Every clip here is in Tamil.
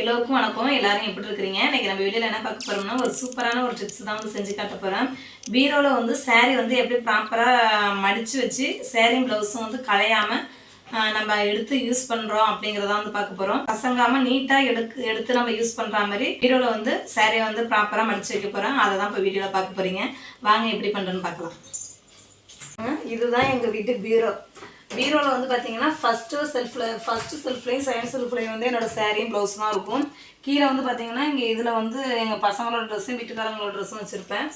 எல்லோருக்கும் வணக்கம். எல்லாரும் எப்படி இருக்கிறீங்க? இன்னைக்கு நம்ம வீடியோவில் என்ன பார்க்க போகிறோம்னா ஒரு சூப்பரான ஒரு டிப்ஸ் தான் வந்து செஞ்சு காட்ட போகிறேன் பீரோவில் வந்து சேரீ வந்து எப்படி ப்ராப்பராக மடித்து வச்சு சேரீ ப்ளவுஸும் வந்து கலையாமல் நம்ம எடுத்து யூஸ் பண்ணுறோம் அப்படிங்கிறத வந்து பார்க்க போகிறோம் பசங்காமல் நீட்டாக எடுக்கு எடுத்து நம்ம யூஸ் பண்ணுற மாதிரி பீரோவில் வந்து சேரீயை வந்து ப்ராப்பராக மடித்து வைக்க போகிறோம் அதை தான் இப்போ வீடியோவில் பார்க்க போகிறீங்க வாங்க எப்படி பண்ணுறோன்னு பார்க்கலாம். இதுதான் எங்கள் வீட்டு பீரோ. பீரோவில் வந்து பார்த்தீங்கன்னா ஃபஸ்ட்டு செல்ஃபில் ஃபஸ்ட்டு செல்ஃப்லேயும் செகண்ட் செல்ஃப்லேயும் வந்து என்னோடய சேரீயும் ப்ளவுஸ் தான் இருக்கும். கீழே வந்து பார்த்தீங்கன்னா இங்கே இதில் வந்து எங்கள் பசங்களோட ட்ரெஸ்ஸும் வீட்டுக்காரங்களோட ட்ரெஸ்ஸும் வச்சுருப்பேன்.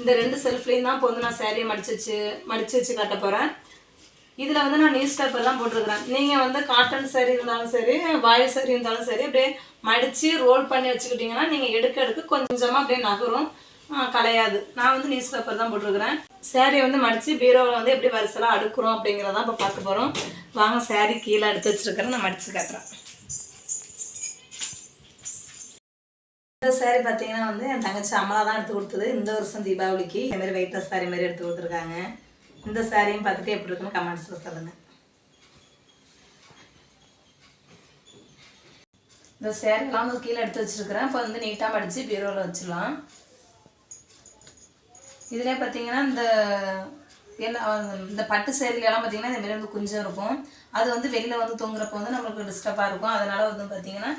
இந்த ரெண்டு செல்ஃப்லேயும் தான் இப்போ வந்து நான் சேரீயை மடிச்சு வச்சு மடிச்சு வச்சு காட்ட போகிறேன் இதில் வந்து நான் நியூஸ் பேப்பர் தான் போட்டிருக்கிறேன். நீங்கள் வந்து காட்டன் சேரீ இருந்தாலும் சரி வாயில் சேரீ இருந்தாலும் சரி அப்படியே மடித்து ரோல் பண்ணி வச்சுக்கிட்டிங்கன்னா நீங்கள் எடுக்க எடுக்க கொஞ்சமாக அப்படியே நகரும். கலையாது. நான் வந்து நியூஸ் பேப்பர் தான் போட்டிருக்கிறேன். Saree வந்து மடித்து பீரோவில் வந்து எப்படி வரிசலாக அடுக்குறோம் அப்படிங்கிறதான் இப்போ பார்க்க போகிறோம் வாங்க சேரீ கீழே எடுத்து வச்சுருக்கிறேன். நான் மடித்து காட்டுறேன். இந்த saree பார்த்தீங்கன்னா வந்து என் தங்கச்சி அமலா தான் எடுத்து கொடுத்தது. இந்த வருஷம் தீபாவளிக்கு இந்த மாதிரி வெயிட்டர் சாரி மாதிரி எடுத்து கொடுத்துருக்காங்க. இந்த சாரியும் பார்த்துட்டு எப்படி இருக்குன்னு கமெண்ட்ஸில் சொல்லுங்கள் இந்த சேரீலாம் வந்து கீழே எடுத்து வச்சுருக்கிறேன். இப்போ வந்து நீட்டாக மடித்து பீரோவில் வச்சிடலாம். இதிலே பார்த்தீங்கன்னா இந்த எல்லா இந்த பட்டு சேரீலலாம் பார்த்தீங்கன்னா இந்த வந்து குஞ்சம் இருக்கும். அது வந்து வெளியில் வந்து தொங்குறப்போ வந்து நம்மளுக்கு டிஸ்டர்பாக இருக்கும். அதனால் வந்து பார்த்தீங்கன்னா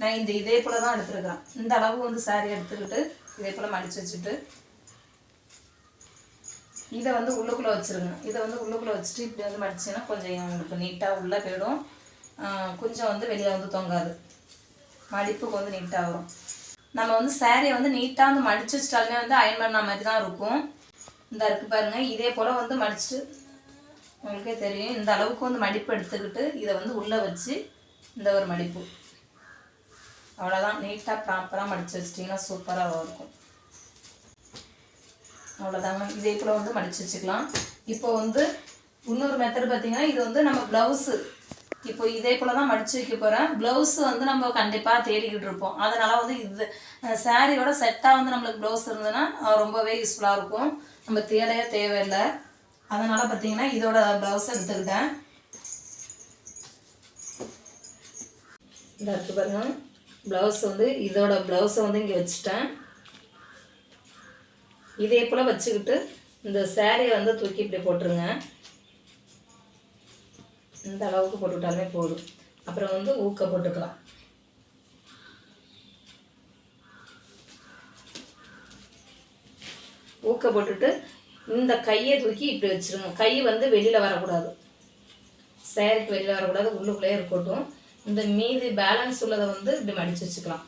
நான் இந்த இதே போல் தான் எடுத்துருக்கிறேன். இந்த அளவு வந்து saree எடுத்துக்கிட்டு இதே போல் மடித்து வச்சுட்டு இதை வந்து உள்ளுக்குள்ளே வச்சுருங்க. இதை வந்து உள்ளுக்குள்ளே வச்சுட்டு இப்படி வந்து மடிச்சிங்கன்னா கொஞ்சம் உங்களுக்கு நீட்டாக உள்ளே போயிடும். குஞ்சம் கொஞ்சம் வந்து வெளியே வந்து தொங்காது. மடிப்புக்கு வந்து நீட்டாக வரும். நம்ம வந்து சேரீயை வந்து நீட்டாக வந்து மடிச்சு வச்சிட்டாலுமே வந்து அயன் பண்ண மாதிரி தான் இருக்கும். இந்த இருக்கு பாருங்க. இதே போல் வந்து மடிச்சுட்டு உங்களுக்கே தெரியும். இந்த அளவுக்கு வந்து மடிப்பு எடுத்துக்கிட்டு இதை வந்து உள்ளே வச்சு இந்த ஒரு மடிப்பு. அவ்வளோதான் நீட்டாக ப்ராப்பராக மடித்து வச்சிட்டிங்கன்னா சூப்பராக இருக்கும். அவ்வளோதாங்க இதே போல் வந்து மடித்து வச்சுக்கலாம். இப்போ வந்து இன்னொரு மெத்தட் பார்த்தீங்கன்னா இது வந்து நம்ம ப்ளவுஸு இப்போ இதே போல் தான் மடித்து வைக்க போகிறேன் ப்ளவுஸ் வந்து நம்ம கண்டிப்பாக தேடிக்கிட்டு இருப்போம். அதனால் வந்து இது சாரியோட செட்டாக வந்து நம்மளுக்கு ப்ளவுஸ் இருந்ததுன்னா ரொம்பவே யூஸ்ஃபுல்லாக இருக்கும். நம்ம தேடையே தேவையில்லை. அதனால் பார்த்தீங்கன்னா இதோட ப்ளவுஸ் எடுத்துக்கிட்டேன். இந்த இருக்கு பாருங்க. ப்ளவுஸ் வந்து இதோட ப்ளவுஸை வந்து இங்கே வச்சுட்டேன். இதே போல் வச்சுக்கிட்டு இந்த சேரீயை வந்து தூக்கி இப்படி போட்டுருங்க. இந்த அளவுக்கு போட்டுவிட்டாலே போதும். அப்புறம் வந்து ஊக்க போட்டுக்கலாம். ஊக்க போட்டுட்டு இந்த கையை தூக்கி இப்படி வச்சிருங்க கை வந்து வெளியில் வரக்கூடாது. சேரீக்கு வெளியில் வரக்கூடாது. உள்ளுக்குள்ளேயே இருக்கட்டும். இந்த மீதி பேலன்ஸ் உள்ளதை வந்து இப்படி மடித்து வச்சுக்கலாம்.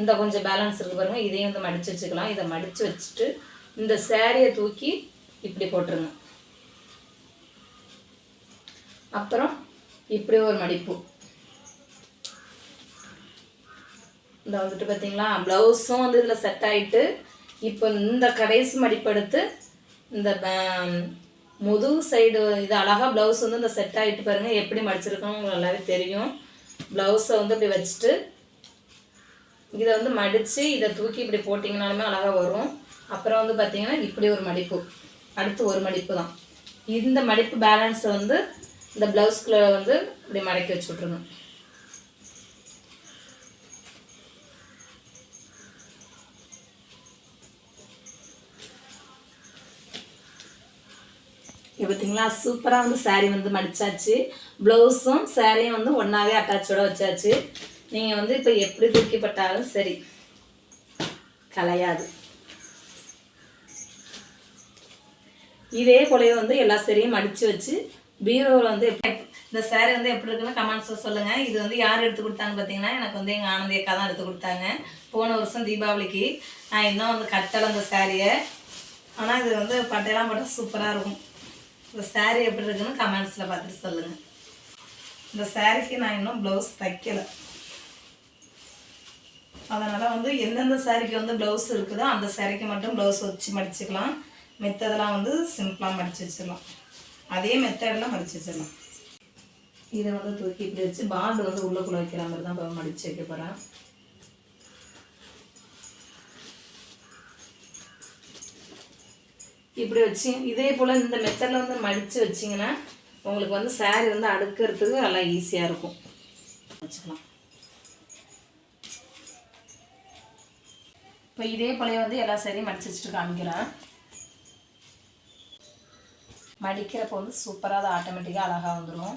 இந்த கொஞ்சம் பேலன்ஸ் இருக்குது பாருங்கள் இதையும் வந்து மடித்து வச்சுக்கலாம். இதை மடித்து வச்சுட்டு இந்த சேரீயை தூக்கி இப்படி போட்டுருங்க. அப்புறம் இப்படி ஒரு மடிப்பு. இந்த வந்துட்டு பார்த்தீங்களா ப்ளவுஸும் வந்து இதில் செட் ஆகிட்டு இப்போ இந்த கடைசி மடிப்படுத்து இந்த முதுகு சைடு இது அழகாக ப்ளவுஸ் வந்து இந்த செட் ஆகிட்டு பாருங்கள் எப்படி மடிச்சிருக்கோம் உங்களுக்கு நல்லாவே தெரியும். ப்ளவுஸை வந்து இப்படி வச்சுட்டு இதை வந்து மடித்து இதை தூக்கி இப்படி போட்டிங்கனாலுமே அழகாக வரும். அப்புறம் வந்து பார்த்தீங்கன்னா இப்படி ஒரு மடிப்பு. அடுத்து ஒரு மடிப்பு தான். இந்த மடிப்பு பேலன்ஸை வந்து இந்த ப்ளவுஸ்குள்ளே வந்து இப்படி மடக்கி வச்சு விட்ருங்க இப்போ பார்த்தீங்களா சூப்பராக வந்து சாரீ வந்து மடிச்சாச்சு. ப்ளவுஸும் சாரியும் வந்து ஒன்றாவே அட்டாச்சோட வச்சாச்சு. நீங்கள் வந்து இப்போ எப்படி தூக்கிப்பட்டாலும் சரி கலையாது. இதே போலவே வந்து எல்லா சரியும் மடித்து வச்சு பீரோவில் வந்து எப்படி இந்த சேரீ வந்து எப்படி இருக்குன்னு கமெண்ட்ஸில் சொல்லுங்கள் இது வந்து யார் எடுத்து கொடுத்தாங்க பார்த்தீங்கன்னா எனக்கு வந்து எங்கள் ஆனந்தி அக்கா தான் எடுத்து கொடுத்தாங்க. போன வருஷம் தீபாவளிக்கு நான் இன்னும் வந்து கட்டலை அந்த சேரீயை ஆனால் இது வந்து பட்டையெல்லாம் போட்டால் சூப்பராக இருக்கும். இந்த சேரீ எப்படி இருக்குன்னு கமெண்ட்ஸில் பார்த்துட்டு சொல்லுங்கள் இந்த சேரீக்கு நான் இன்னும் ப்ளவுஸ் தைக்கலை. அதனால் வந்து எந்தெந்த சாரிக்கு வந்து ப்ளவுஸ் இருக்குதோ அந்த சேரீக்கு மட்டும் ப்ளவுஸ் வச்சு மடிச்சுக்கலாம். மெத்ததெல்லாம் வந்து சிம்பிளாக மடித்து வச்சிடலாம். அதே மெத்தடில் மடித்து வச்சிடலாம். இதை வந்து தூக்கி இப்படி வச்சு பாண்டு வந்து உள்ளுக்குள்ளே வைக்கிற மாதிரி தான் இப்போ மடித்து வைக்க போகிறேன் இப்படி வச்சு இதே போல் இந்த மெத்தடில் வந்து மடித்து வச்சிங்கன்னா உங்களுக்கு வந்து சாரி வந்து அடுக்கிறதுக்கு நல்லா ஈஸியாக இருக்கும். வச்சுக்கலாம். இப்போ இதே போலயே வந்து எல்லா சேரீயும் மடிச்சு வச்சுட்டு காமிக்கிறேன். மடிக்கிறப்போ வந்து சூப்பராக அது ஆட்டோமேட்டிக்காக அழகாக வந்துடும்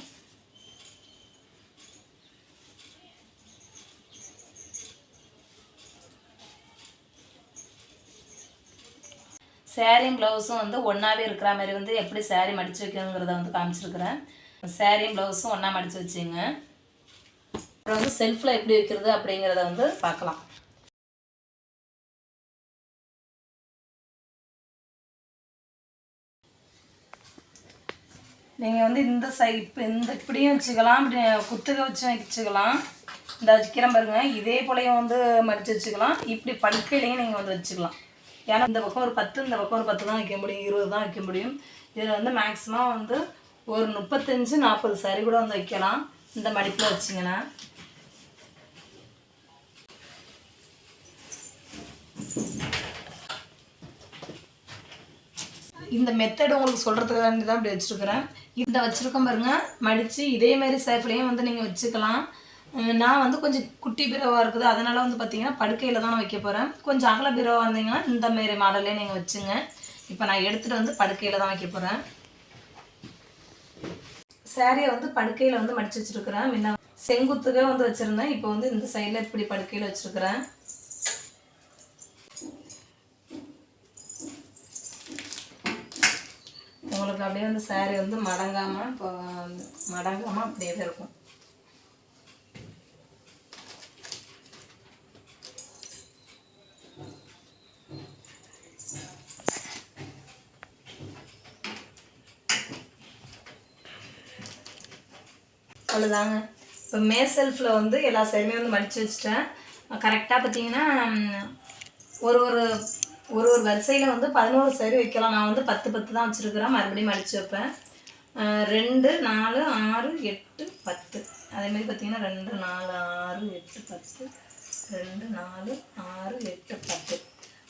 சேரீயும் ப்ளவுஸும் வந்து ஒன்றாவே இருக்கிற மாதிரி வந்து எப்படி சேரீ மடித்து வைக்கணுங்கிறத வந்து காமிச்சிருக்கிறேன். சேரீயும் ப்ளவுஸும் ஒன்றா மடித்து வச்சுங்க அப்புறம் வந்து செல்ஃபில் எப்படி வைக்கிறது அப்படிங்கிறத வந்து பார்க்கலாம். நீங்கள் வந்து இந்த சை இப்போ இந்த இப்படியும் வச்சுக்கலாம் இப்படி குத்துக வச்சும் வச்சுக்கலாம். இந்த வைக்கிறேன் பாருங்க இதே போலையும் வந்து மடித்து வச்சுக்கலாம். இப்படி படுக்கையிலையும் நீங்கள் வந்து வச்சுக்கலாம். ஏன்னா இந்த பக்கம் ஒரு பத்து இந்த பக்கம் ஒரு பத்து தான் வைக்க முடியும் இருபது தான் வைக்க முடியும். இதில் வந்து மேக்ஸிமம் வந்து ஒரு முப்பத்தஞ்சு நாற்பது சரி கூட வந்து வைக்கலாம். இந்த மடிப்பில் வச்சிங்கன்னா. இந்த மெத்தட் உங்களுக்கு சொல்கிறதுக்காக தான் இப்படி வச்சுருக்கிறேன். இந்த வச்சுருக்கோம் பாருங்க. மடித்து இதேமாரி சேஃப்லேயும் வந்து நீங்கள் வச்சுக்கலாம். நான் வந்து கொஞ்சம் குட்டி பீரோவாக இருக்குது. அதனால் வந்து பார்த்தீங்கன்னா படுக்கையில் தான் நான் வைக்க போகிறேன் கொஞ்சம் அகல பீரோவாக இருந்தீங்கன்னா இந்த மாரி மாடல்லே நீங்கள் வச்சுங்க. இப்போ நான் எடுத்துகிட்டு வந்து படுக்கையில் தான் வைக்க போகிறேன் சேரீயை வந்து படுக்கையில் வந்து மடித்து வச்சுருக்குறேன். முன்ன செங்குத்துக்கே வந்து வச்சுருந்தேன். இப்போ வந்து இந்த சைடில் இப்படி படுக்கையில் வச்சுருக்குறேன். உங்களுக்கு அப்படியே வந்து saree வந்து மடங்காமல் இப்போ மடங்காமல் அப்படியே தான் இருக்கும். அவ்வளோதாங்க இப்போ மே செல்ஃபில் வந்து எல்லா சைடுமே வந்து மடித்து வச்சுட்டேன். கரெக்டாக பார்த்தீங்கன்னா ஒரு ஒரு ஒரு ஒரு வரிசையில் வந்து பதினோரு சரி வைக்கலாம். நான் வந்து பத்து பத்து தான் வச்சுருக்கிறேன். மறுபடியும் மடித்து வைப்பேன். ரெண்டு நாலு ஆறு எட்டு பத்து. அதேமாதிரி பார்த்தீங்கன்னா ரெண்டு நாலு ஆறு எட்டு பத்து. ரெண்டு நாலு ஆறு எட்டு பத்து.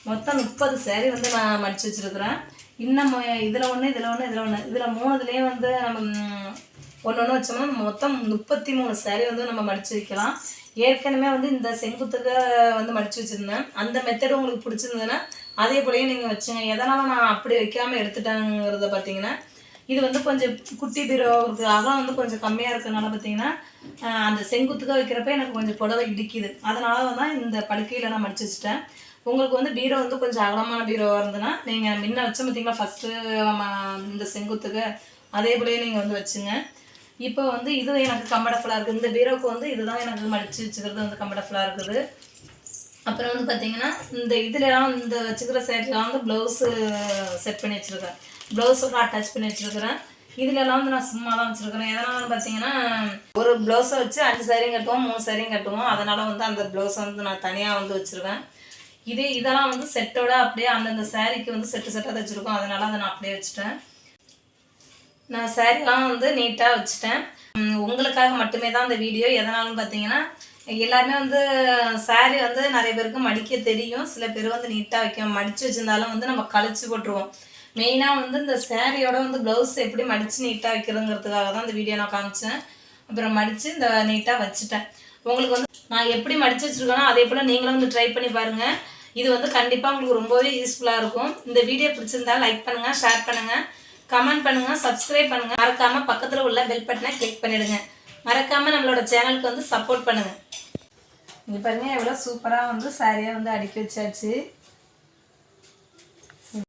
மொத்தம் முப்பது சேரீ வந்து நான் மடித்து வச்சுருக்குறேன். இன்னும் இதில் ஒன்று இதில் ஒன்று இதில் ஒன்று இதில் மூணுதுலேயே வந்து நம்ம ஒன்று ஒன்று வச்சோம்னா மொத்தம் முப்பத்தி மூணு சேரீ வந்து நம்ம மடித்து வைக்கலாம். ஏற்கனவே வந்து இந்த செங்குத்துக்கு வந்து மடித்து வச்சுருந்தேன். அந்த மெத்தடு உங்களுக்கு பிடிச்சிருந்ததுன்னா அதே போலயே நீங்கள் வச்சுங்க. எதனால் நான் அப்படி வைக்காமல் எடுத்துட்டேங்கிறத பார்த்தீங்கன்னா இது வந்து கொஞ்சம் குட்டி பீரோ அகலம் வந்து கொஞ்சம் கம்மியாக இருக்கிறனால பார்த்தீங்கன்னா அந்த செங்குத்துக்காக வைக்கிறப்ப எனக்கு கொஞ்சம் புடவை இடிக்குது. அதனால தான் இந்த படுக்கையில் நான் மடிச்சு வச்சுட்டேன். உங்களுக்கு வந்து பீரோ வந்து கொஞ்சம் அகலமான பீரோவாக இருந்ததுன்னா நீங்கள் முன்ன வச்சோம் பார்த்தீங்களா ஃபஸ்ட்டு இந்த செங்குத்துக்கு அதே போலயே நீங்கள் வந்து வச்சுங்க. இப்போ வந்து இது எனக்கு கம்ஃபர்டபுளாக இருக்குது. இந்த பீரோக்கு வந்து இதுதான் எனக்கு மடிச்சு வச்சுக்கிறது வந்து கம்ஃபர்டபுளாக இருக்குது. அப்புறம் வந்து பார்த்தீங்கன்னா இந்த இதுலலாம் இந்த வச்சுக்கிற சைட்லாம் வந்து ப்ளவுஸு செட் பண்ணி வச்சுருக்கேன் ப்ளவுஸோட அட்டாச் பண்ணி வச்சுருக்கிறேன். இதுலலாம் வந்து நான் சும்மா தான் வச்சுருக்கிறேன் வந்து பார்த்தீங்கன்னா ஒரு ப்ளவுஸை வச்சு அஞ்சு சாரியும் கட்டுவோம் மூணு சாரியும் கட்டுவோம். அதனால் வந்து அந்த ப்ளவுஸை வந்து நான் தனியாக வந்து வச்சுருவேன். இதே இதெல்லாம் வந்து செட்டோட அப்படியே அந்தந்த சாரீக்கு வந்து செட்டு செட்டாக வச்சுருக்கோம். அதனால் அதை நான் அப்படியே வச்சுட்டேன். நான் சாரீலாம் வந்து நீட்டாக வச்சுட்டேன். உங்களுக்காக மட்டுமே தான் இந்த வீடியோ எதனாலும் பார்த்தீங்கன்னா எல்லாருமே வந்து saree வந்து நிறைய பேருக்கு மடிக்க தெரியும். சில பேர் வந்து நீட்டாக வைக்க மடித்து வச்சிருந்தாலும் வந்து நம்ம கழிச்சு போட்டுருவோம். மெயினாக வந்து இந்த சாரியோட வந்து ப்ளவுஸ் எப்படி மடித்து நீட்டாக வைக்கிறதுங்கிறதுக்காக தான் இந்த வீடியோ நான் காமிச்சேன். அப்புறம் மடித்து இந்த நீட்டாக வச்சுட்டேன். உங்களுக்கு வந்து நான் எப்படி மடித்து வச்சுருக்கேனோ அதே போல் நீங்களும் வந்து ட்ரை பண்ணி பாருங்கள் இது வந்து கண்டிப்பாக உங்களுக்கு ரொம்பவே யூஸ்ஃபுல்லாக இருக்கும். இந்த வீடியோ பிடிச்சிருந்தா லைக் பண்ணுங்கள் ஷேர் பண்ணுங்கள் கமெண்ட் பண்ணுங்கள் சப்ஸ்கிரைப் பண்ணுங்கள் மறக்காமல் பக்கத்தில் உள்ள பெல் பட்டனை கிளிக் பண்ணிவிடுங்க மறக்காமல் நம்மளோட சேனலுக்கு வந்து சப்போர்ட் பண்ணுங்கள் இங்கே பாருங்கள் எவ்வளோ சூப்பராக வந்து சாரியாக வந்து அடுக்கி வச்சாச்சு.